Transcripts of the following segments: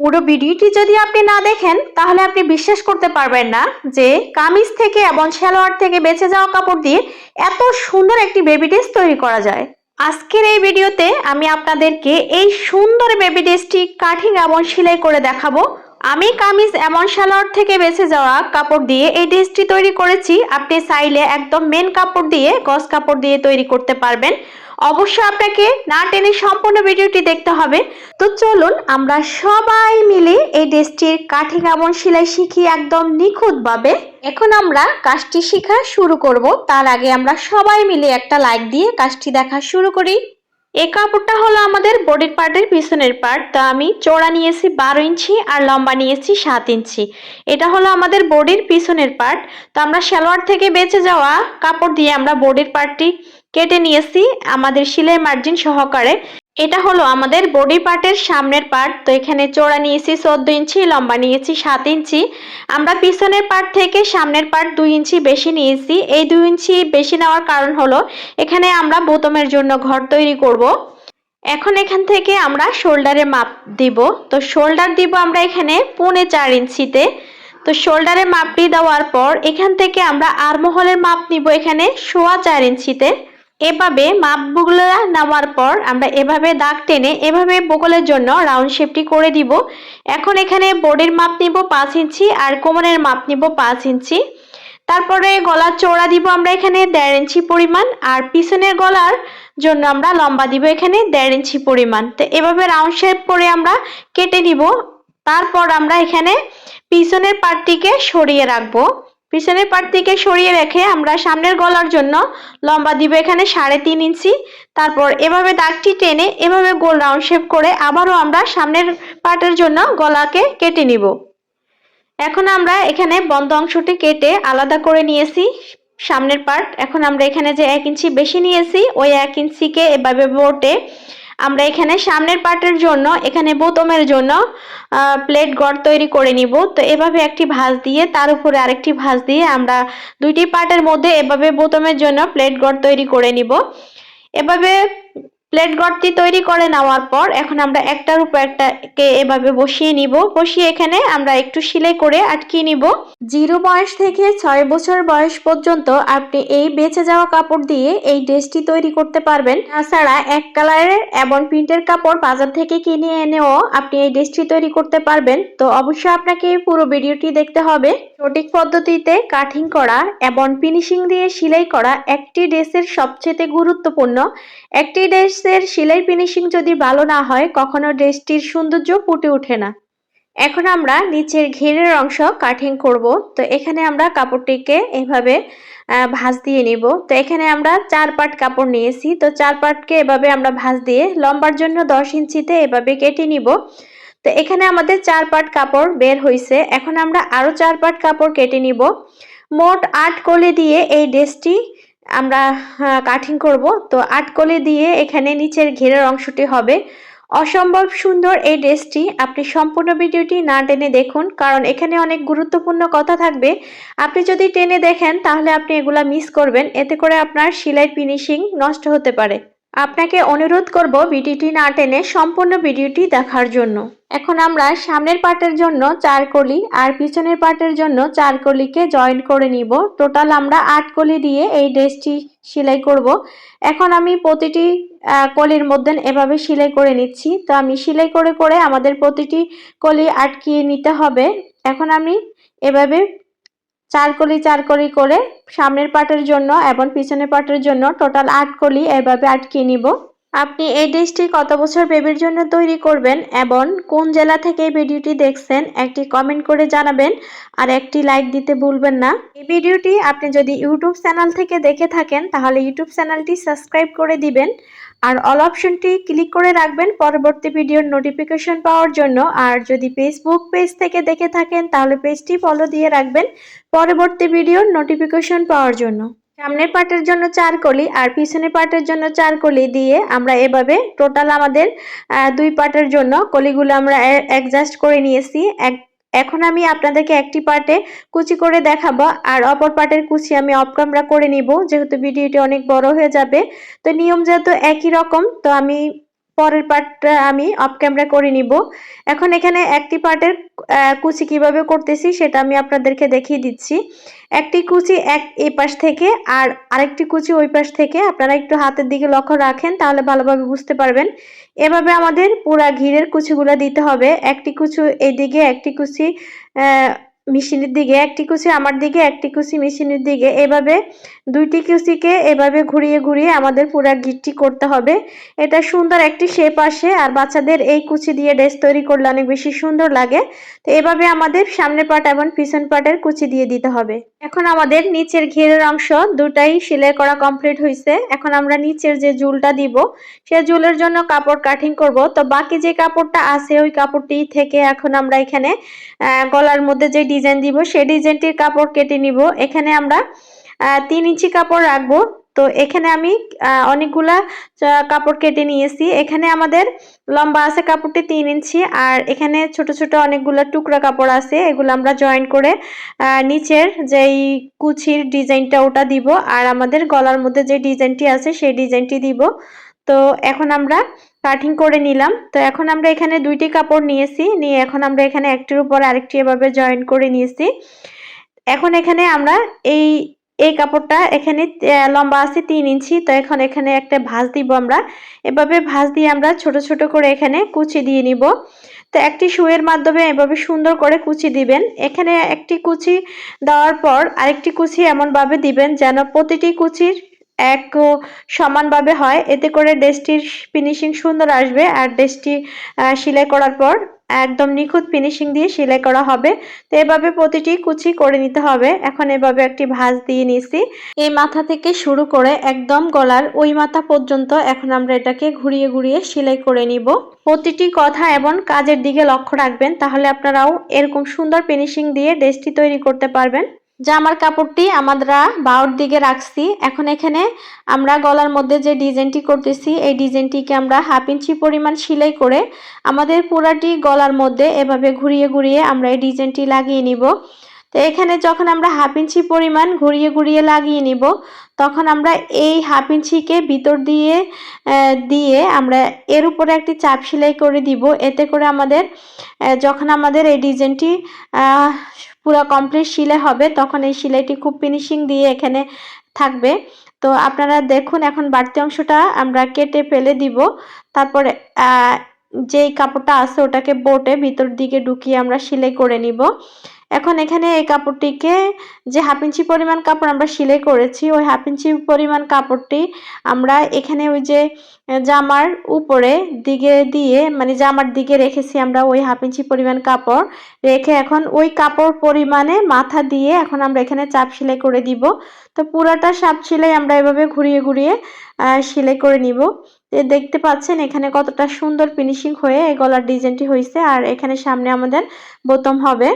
পুরো ভিডিওটি যদি আপনি না দেখেন, তাহলে আপনি বিশ্বাস করতে পারবেন না যে কামিজ থেকে এবং সালোয়ার থেকে বেঁচে যাওয়া কাপড় দিয়ে এত সুন্দর একটি বেবি ড্রেস তৈরি করা যায়। আজকের এই ভিডিওতে আমি আপনাদেরকে এই সুন্দর বেবি ড্রেসটি কাঠিং এবং সেলাই করে দেখাবো। আমি কামিজ এমন সালোয়ার থেকে বেঁচে যাওয়া কাপড় দিয়ে এই ড্রেসটি তৈরি করেছি। আপনি চাইলে একদম মেন কাপড় দিয়ে গস কাপড় দিয়ে তৈরি করতে পারবেন। অবশ্য আপনাকে না টেনে সম্পূর্ণ ভিডিওটি দেখতে হবে। তো চলুন আমরা সবাই মিলে এই ড্রেসটির কাঠিং এমন সেলাই শিখি একদম নিখুঁতভাবে। এখন আমরা কাজটি শেখা শুরু করব। তার আগে আমরা সবাই মিলে একটা লাইক দিয়ে কাজটি দেখা শুরু করি। এই কাপড়টা হলো আমাদের বডির পার্টের পিছনের পার্ট। তো আমি চওড়া নিয়েছি বারো ইঞ্চি আর লম্বা নিয়েছি সাত ইঞ্চি। এটা হলো আমাদের বডির পিছনের পার্ট। তো আমরা সালোয়ার থেকে বেঁচে যাওয়া কাপড় দিয়ে আমরা বডির পার্টটি কেটে নিয়েছি। আমাদের সিলাই মার্জিন সহকারে এটা হলো আমাদের বডি পার্টের সামনের পার্ট তো এখানে চওড়া নিয়েছি চোদ্দ ইঞ্চি, লম্বা নিয়েছি সাত ইঞ্চি। আমরা পিছনের পার্ট থেকে সামনের পার্ট দুই ইঞ্চি বেশি নিয়েছি। এই দুই ইঞ্চি বেশি নেওয়ার কারণ হলো, এখানে আমরা বোতমের জন্য ঘর তৈরি করব। এখন এখান থেকে আমরা শোল্ডারে মাপ দিব। তো শোল্ডার দিব আমরা এখানে পৌনে চার ইঞ্চিতে। তো শোল্ডারের মাপটি দেওয়ার পর এখান থেকে আমরা আরমহলের মাপ নিব এখানে সোয়া চার ইঞ্চিতে। এভাবে মাপ মাপগুলো নামার পর আমরা এভাবে দাগ টেনে এভাবে বগলের জন্য রাউন্ড শেপটি করে দিব। এখন এখানে বডির মাপ নিব পাঁচ ইঞ্চি আর কোমরের মাপ নিব পাঁচ ইঞ্চি। তারপরে গলার চওড়া দিব আমরা এখানে দেড় ইঞ্চি পরিমাণ আর পিছনের গলার জন্য আমরা লম্বা দিব এখানে দেড় ইঞ্চি পরিমাণ। তো এভাবে রাউন্ড শেপ করে আমরা কেটে নিব। তারপর আমরা এখানে পিছনের পার্টটিকে সরিয়ে রাখব। পিছনের পাট থেকে সরিয়ে রেখে আমরা সামনের গলার জন্য লম্বা দিব এখানে সাড়ে তিন ইঞ্চি। তারপর এভাবে দাগটি টেনে এভাবে গোল রাউন্ড শেপ করে আবারও আমরা সামনের পার্টের জন্য গলাকে কেটে নিব। এখন আমরা এখানে বন্ধ অংশটি কেটে আলাদা করে নিয়েছি সামনের পার্ট এখন আমরা এখানে যে এক ইঞ্চি বেশি নিয়েছি, ওই এক ইঞ্চিকে এভাবে বোটে আমরা এখানে সামনের পার্টের জন্য, এখানে বোতমের জন্য প্লেট গড় তৈরি করে নিব। তো এভাবে একটি ভাঁজ দিয়ে, তার উপরে আরেকটি ভাঁজ দিয়ে আমরা দুইটি পার্টের মধ্যে এভাবে বোতমের জন্য প্লেট গড় তৈরি করে নিব। এভাবে প্লেট গড়টি তৈরি করে নেওয়ার পর এখন আমরা একটার উপর একটাকে এভাবে বসিয়ে নিব। বসিয়ে এখানে আমরা একটু সেলাই করে আটকিয়ে নিব। জিরো বয়স থেকে ছয় বছর বয়স পর্যন্ত আপনি এই বেঁচে যাওয়া কাপড় দিয়ে এই ড্রেসটি তৈরি করতে পারবেন। তাছাড়া এক কালারের এবং প্রিন্টের কাপড় বাজার থেকে কিনে এনেও আপনি এই ড্রেসটি তৈরি করতে পারবেন। তো অবশ্যই আপনাকে পুরো ভিডিওটি দেখতে হবে। সঠিক পদ্ধতিতে কাটিং করা এবং ফিনিশিং দিয়ে সেলাই করা একটি ড্রেসের সবচেয়ে গুরুত্বপূর্ণ। একটি ড্রেস ড্রেসের সেলাই ফিনিশিং যদি ভালো না হয়, কখনো ড্রেসটির সৌন্দর্য ফুটে ওঠে না। এখন আমরা নিচের ঘেরের অংশ কাটিং করব। তো এখানে আমরা কাপড়টিকে এভাবে ভাঁজ দিয়ে নিব। তো এখানে আমরা চার পাট কাপড় নিয়েছি। তো চার পাটকে এভাবে আমরা ভাঁজ দিয়ে লম্বার জন্য দশ ইঞ্চিতে এভাবে কেটে নিব। তো এখানে আমাদের চার পাট কাপড় বের হয়েছে এখন আমরা আরও চার পাট কাপড় কেটে নিব। মোট আট কলে দিয়ে এই ড্রেসটি আমরা কাটিং করব। তো আটকলি দিয়ে এখানে নিচের ঘেরের অংশটি হবে। অসম্ভব সুন্দর এই ড্রেসটি। আপনি সম্পূর্ণ ভিডিওটি না টেনে দেখুন, কারণ এখানে অনেক গুরুত্বপূর্ণ কথা থাকবে। আপনি যদি টেনে দেখেন, তাহলে আপনি এগুলা মিস করবেন। এতে করে আপনার সেলাই ফিনিশিং নষ্ট হতে পারে। আপনাকে অনুরোধ করব ভিডিওটি না টেনে সম্পূর্ণ ভিডিওটি দেখার জন্য। এখন আমরা সামনের পার্টের জন্য চার কলি আর পিছনের পার্টের জন্য চার কলিকে জয়েন করে নিব। টোটাল আমরা আট কলি দিয়ে এই ড্রেসটি সেলাই করব। এখন আমি প্রতিটি কলির মধ্যে এভাবে সেলাই করে নিচ্ছি। তো আমি সেলাই করে করে আমাদের প্রতিটি কলি আটকিয়ে নিতে হবে। এখন আমি এভাবে চার কলি চার কলি করে সামনের পাটের জন্য এবং পিছনের পাটের জন্য টোটাল আট কলি এভাবে আটকে নিব। আপনি এই ড্রেসটি কত বছর বেবির জন্য তৈরি করবেন এবং কোন জেলা থেকে এই ভিডিওটি দেখছেন একটি কমেন্ট করে জানাবেন আর একটি লাইক দিতে ভুলবেন না। এই ভিডিওটি আপনি যদি ইউটিউব চ্যানেল থেকে দেখে থাকেন তাহলে ইউটিউব চ্যানেলটি সাবস্ক্রাইব করে দিবেন আর অল অপশনটি ক্লিক করে রাখবেন পরবর্তী ভিডিওর নোটিফিকেশন পাওয়ার জন্য। আর যদি ফেসবুক পেজ থেকে দেখে থাকেন, তাহলে পেজটি ফলো দিয়ে রাখবেন পরবর্তী ভিডিওর নোটিফিকেশন পাওয়ার জন্য। সামনের পার্টের জন্য চার কলি আর পিছনের পার্টের জন্য চার কলি দিয়ে আমরা এভাবে টোটাল আমাদের দুই পার্টের জন্য কলিগুলো আমরা অ্যাডজাস্ট করে নিয়েছি। এক এখন আমি আপনাদেরকে একটি পার্টে কুচি করে দেখাবো, আর অপর পার্টের কুচি আমি অফ ক্যামেরা করে নিব, যেহেতু ভিডিওটি অনেক বড় হয়ে যাবে। তো নিয়ম যেহেতু একই রকম, তো আমি পরের পার্টটা আমি অফ ক্যামেরা করে নিব। এখন এখানে একটি পার্টের কুচি কীভাবে করতেছি সেটা আমি আপনাদেরকে দেখিয়ে দিচ্ছি। একটি কুচি এক এই পাশ থেকে আর আরেকটি কুচি ওই পাশ থেকে। আপনারা একটু হাতের দিকে লক্ষ্য রাখেন, তাহলে ভালোভাবে বুঝতে পারবেন। এভাবে আমাদের পুরা ঘিরের কুচিগুলো দিতে হবে। একটি কুচি এইদিকে একটি কুচি মেশিনের দিকে একটি কুচি, আমার দিকে একটি কুচি মেশিনের দিকে। এভাবে দুইটি কুচিকে এভাবে ঘুরিয়ে ঘুরিয়ে আমাদের পুরা গিটটি করতে হবে। এটা সুন্দর একটি শেপ আসে আর বাচ্চাদের এই কুচি দিয়ে ড্রেস তৈরি করলে অনেক বেশি সুন্দর লাগে। তো এভাবে আমাদের সামনে পাট এবং পিছন পাটের কুচি দিয়ে দিতে হবে। এখন আমাদের নিচের ঘিরের অংশ দুটাই সেলাই করা কমপ্লিট হয়েছে এখন আমরা নিচের যে জুলটা দিব, সে জুলের জন্য কাপড় কাটিং করব। তো বাকি যে কাপড়টা আছে, ওই কাপড়টি থেকে এখন আমরা এখানে গলার মধ্যে যে ডিজাইন দিব, সেই ডিজাইনটির কাপড় কেটে নিব। এখানে আমরা তিন ইঞ্চি কাপড় রাখব। তো এখানে আমি অনেকগুলা কাপড় কেটে নিয়েছি। এখানে আমাদের লম্বা আছে কাপড়টি তিন ইঞ্চি, আর এখানে ছোট ছোট অনেকগুলো টুকরা কাপড় আছে। এগুলো আমরা জয়েন করে নিচের যেই কুচির ডিজাইনটা ওটা দিব, আর আমাদের গলার মধ্যে যে ডিজাইনটি আছে সেই ডিজাইনটি দিব। তো এখন আমরা কাটিং করে নিলাম। তো এখন আমরা এখানে দুইটি কাপড় নিয়েছি। নিয়ে এখন আমরা এখানে একটির উপর আরেকটি এভাবে জয়েন করে নিয়েছি। এখন এখানে আমরা এই এই কাপড়টা এখানে লম্বা আছে তিন ইঞ্চি। তো এখন এখানে একটা ভাঁজ দিব আমরা। এভাবে ভাঁজ দিয়ে আমরা ছোট ছোট করে এখানে কুচি দিয়ে নিব। তো একটি শুয়ের মাধ্যমে এভাবে সুন্দর করে কুচি দিবেন। এখানে একটি কুচি দেওয়ার পর আরেকটি কুচি এমনভাবে দিবেন যেন প্রতিটি কুচির এক সমানভাবে হয়। এতে করে ড্রেসটির ফিনিশিং সুন্দর আসবে আর ড্রেসটি সেলাই করার পর একদম নিখুঁত ফিনিশিং দিয়ে সেলাই করা হবে। তো এভাবে প্রতিটি কুচি করে নিতে হবে। এখন এভাবে একটি ভাঁজ দিয়ে নিছি এই মাথা থেকে শুরু করে একদম গলার ওই মাথা পর্যন্ত এখন আমরা এটাকে ঘুরিয়ে ঘুরিয়ে সেলাই করে নিব। প্রতিটি কথা এবং কাজের দিকে লক্ষ্য রাখবেন, তাহলে আপনারাও এরকম সুন্দর ফিনিশিং দিয়ে ড্রেসটি তৈরি করতে পারবেন। জামার কাপড়টি আমরা বাউর দিকে রাখছি। এখন এখানে আমরা গলার মধ্যে যে ডিজাইনটি করতেছি, এই ডিজাইনটিকে আমরা হাফ ইঞ্চি পরিমাণ সেলাই করে আমাদের পুরাটি গলার মধ্যে এভাবে ঘুরিয়ে ঘুরিয়ে আমরা এই ডিজাইনটি লাগিয়ে নিব। তো এখানে যখন আমরা হাফ ইঞ্চি পরিমাণ ঘুরিয়ে ঘুরিয়ে লাগিয়ে নিব, তখন আমরা এই হাফ ইঞ্চিকে ভিতর দিয়ে দিয়ে আমরা এর উপরে একটি চাপ সেলাই করে দিব। এতে করে আমাদের যখন আমাদের এই ডিজাইনটি পুরো কমপ্লিট শিলে হবে, তখন এই সিলাইটি খুব ফিনিশিং দিয়ে এখানে থাকবে। তো আপনারা দেখুন, এখন বাড়তি অংশটা আমরা কেটে ফেলে দিব। তারপরে যেই কাপড়টা আছে ওটাকে বোটে ভিতর দিকে ঢুকিয়ে আমরা সিলাই করে নিব। এখন এখানে এই কাপড়টিকে যে হাফ ইঞ্চি পরিমাণ কাপড় আমরা সেলাই করেছি, ওই হাফ ইঞ্চি পরিমাণ কাপড়টি আমরা এখানে ওই যে জামার উপরে দিকে দিয়ে মানে জামার দিকে রেখেছি আমরা ওই হাফ ইঞ্চি পরিমাণ কাপড়। রেখে এখন ওই কাপড় পরিমাণে মাথা দিয়ে এখন আমরা এখানে চাপ সেলাই করে দিব। তো পুরাটা সাপ সেলাই আমরা এভাবে ঘুরিয়ে ঘুরিয়ে সেলাই করে নিব। দেখতে পাচ্ছেন এখানে কতটা সুন্দর ফিনিশিং হয়ে এই গলার ডিজাইনটি হয়েছে। আর এখানে সামনে আমাদের বোতম হবে।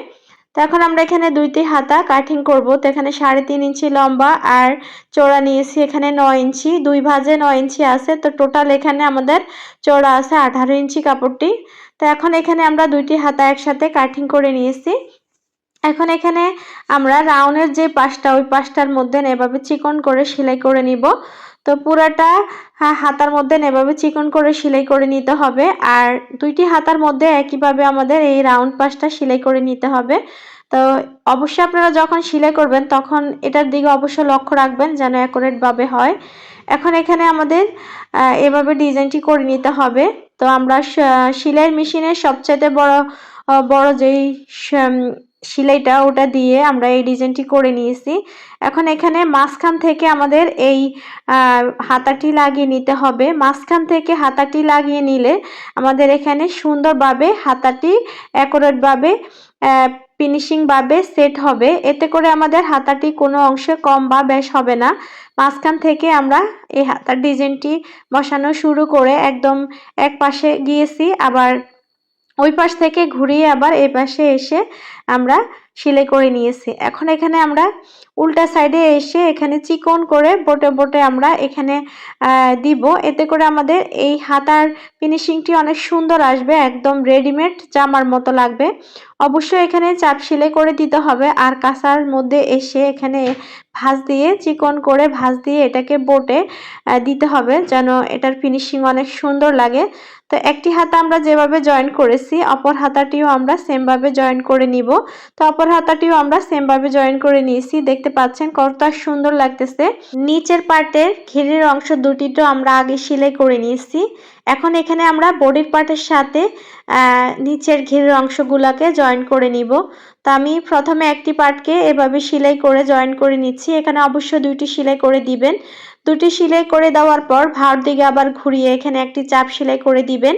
তো এখন আমরা এখানে দুইটি হাতা কাটিং করব। তো এখানে সাড়ে তিন ইঞ্চি লম্বা আর চোড়া নিয়েছি এখানে নয় ইঞ্চি। দুই ভাজে নয় ইঞ্চি আছে। তো টোটাল এখানে আমাদের চোড়া আছে আঠারো ইঞ্চি কাপড়টি। তো এখন এখানে আমরা দুইটি হাতা একসাথে কাটিং করে নিয়েছি। এখন এখানে আমরা রাউন্ডের যে পাশটা, ওই পাশটার মধ্যে এভাবে চিকন করে সেলাই করে নিব। তো পুরাটা হাতার মধ্যে এভাবে চিকন করে সেলাই করে নিতে হবে। আর দুইটি হাতার মধ্যে একইভাবে আমাদের এই রাউন্ড পাশটা সেলাই করে নিতে হবে। তো অবশ্যই আপনারা যখন সেলাই করবেন, তখন এটার দিকে অবশ্যই লক্ষ্য রাখবেন যেন অ্যাকুরেটভাবে হয়। এখন এখানে আমাদের এভাবে ডিজাইনটি করে নিতে হবে। তো আমরা সেলাইয়ের মেশিনের সবচাইতে বড় বড় যেই সেলাইটা, ওটা দিয়ে আমরা এই ডিজাইনটি করে নিয়েছি। এখন এখানে মাঝখান থেকে আমাদের এই হাতাটি লাগিয়ে নিতে হবে। মাঝখান থেকে হাতাটি লাগিয়ে নিলে আমাদের এখানে সুন্দরভাবে হাতাটি অ্যাকোরেটভাবে ফিনিশিংভাবে সেট হবে। এতে করে আমাদের হাতাটি কোনো অংশে কম বা বেশ হবে না। মাঝখান থেকে আমরা এই হাতার ডিজাইনটি বসানো শুরু করে একদম এক পাশে গিয়েছি। আবার ওই পাশ থেকে ঘুরিয়ে আবার এ পাশে এসে আমরা সেলাই করে নিয়েছি। এখন এখানে আমরা উল্টা সাইডে এসে এখানে চিকন করে বোটে বোটে আমরা এখানে দিব। এতে করে আমাদের এই হাতার ফিনিশিংটি অনেক সুন্দর আসবে, একদম রেডিমেড জামার মতো লাগবে। অবশ্যই এখানে চাপ সেলাই করে দিতে হবে। আর কাঁসার মধ্যে এসে এখানে ভাঁজ দিয়ে, চিকন করে ভাঁজ দিয়ে এটাকে বোটে দিতে হবে যেন এটার ফিনিশিং অনেক সুন্দর লাগে। তো একটি হাতা আমরা যেভাবে জয়েন করেছি, অপর হাতাটিও আমরা সেমভাবে জয়েন করে নিব। তো অপর হাতাটিও আমরা সেমভাবে জয়েন করে নিয়েছি। দেখতে পাচ্ছেন কতটা সুন্দর লাগতেছে। নিচের পার্টের ঘিরের অংশ দুটিটো আমরা আগে সেলাই করে নিয়েছি। এখন এখানে আমরা বডির পার্টের সাথে নিচের ঘিরের অংশগুলোকে জয়েন করে নিব। তো আমি প্রথমে একটি পার্টকে এভাবে সেলাই করে জয়েন করে নিচ্ছি। এখানে অবশ্যই দুইটি সেলাই করে দিবেন। দুটি সেলাই করে দেওয়ার পর ভার দিকে আবার ঘুরিয়ে এখানে একটি চাপ সেলাই করে দিবেন।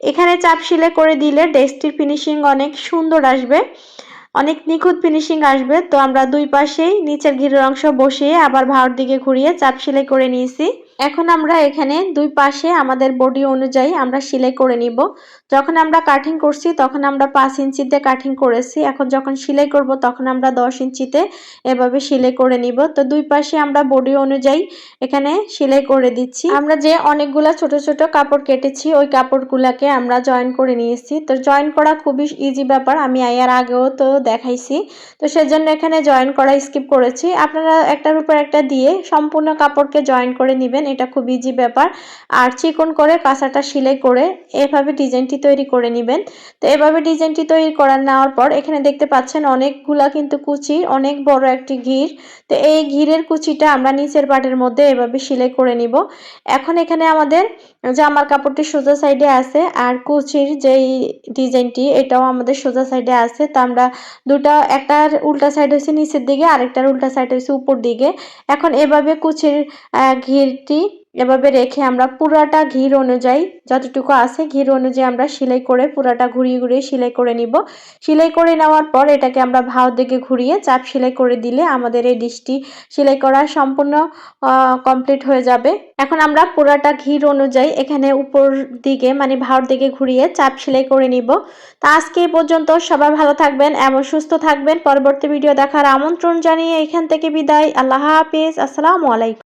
এখানে চাপ শিলে করে দিলে ডেস্কটির ফিনিশিং অনেক সুন্দর আসবে। অনেক নিখুঁত ফিনিশিং আসবে। তো আমরা দুই পাশেই নিচের ঘিরের অংশ বসিয়ে আবার ভাওয়ার দিকে ঘুরিয়ে চাপ সেলাই করে নিয়েছি। এখন আমরা এখানে দুই পাশে আমাদের বডি অনুযায়ী আমরা সেলাই করে নিব। যখন আমরা কাটিং করছি, তখন আমরা পাঁচ ইঞ্চিতে কাটিং করেছি। এখন যখন সেলাই করব, তখন আমরা দশ ইঞ্চিতে এভাবে সেলাই করে নিব। তো দুই পাশে আমরা বডি অনুযায়ী এখানে সেলাই করে দিচ্ছি। আমরা যে অনেকগুলা ছোট ছোট কাপড় কেটেছি, ওই কাপড়গুলাকে আমরা জয়েন করে নিয়েছি। তো জয়েন করা খুবই ইজি ব্যাপার, আমি এর আগেও তো দেখাইছি। তো সেজন্য এখানে জয়েন করা স্কিপ করেছি। আপনারা একটার উপর একটা দিয়ে সম্পূর্ণ কাপড়কে জয়েন করে নেবেন। এটা খুব ইজি ব্যাপার। আর চিকন করে কাঁচাটা সেলাই করে এভাবে ডিজাইনটি তৈরি করে নেবেন। তো এভাবে ডিজাইনটি তৈরি করার নেওয়ার পর এখানে দেখতে পাচ্ছেন অনেকগুলা কিন্তু কুচি, অনেক বড় একটি ঘির। তো এই ঘিরের কুচিটা আমরা নিচের পাটের মধ্যে এভাবে সেলাই করে নিব। এখন এখানে আমাদের জামার কাপড়টি সোজা সাইডে আছে আর কুচির যেই ডিজাইনটি, এটাও আমাদের সোজা সাইডে আছে। তো আমরা দুটা, একটার উল্টা সাইড হচ্ছে নিচের দিকে, আরেকটার উল্টা সাইড হচ্ছে উপর দিকে। এখন এভাবে কুচির ঘিরটি এভাবে রেখে আমরা পুরাটা ঘির অনুযায়ী যতটুকু আছে ঘির অনুযায়ী আমরা সেলাই করে পুরাটা ঘুরিয়ে ঘুরিয়ে সেলাই করে নিব। সেলাই করে নেওয়ার পর এটাকে আমরা ভাও দিকে ঘুরিয়ে চাপ সেলাই করে দিলে আমাদের এই ডিশটি সেলাই করা সম্পূর্ণ কমপ্লিট হয়ে যাবে। এখন আমরা পুরাটা ঘির অনুযায়ী এখানে উপর দিকে মানে ভাওর দিকে ঘুরিয়ে চাপ সেলাই করে নিব। তা আজকে এই পর্যন্ত সবাই ভালো থাকবেন, এমন সুস্থ থাকবেন। পরবর্তী ভিডিও দেখার আমন্ত্রণ জানিয়ে এখান থেকে বিদায়। আল্লাহ হাফিজ। আসসালামু আলাইকুম।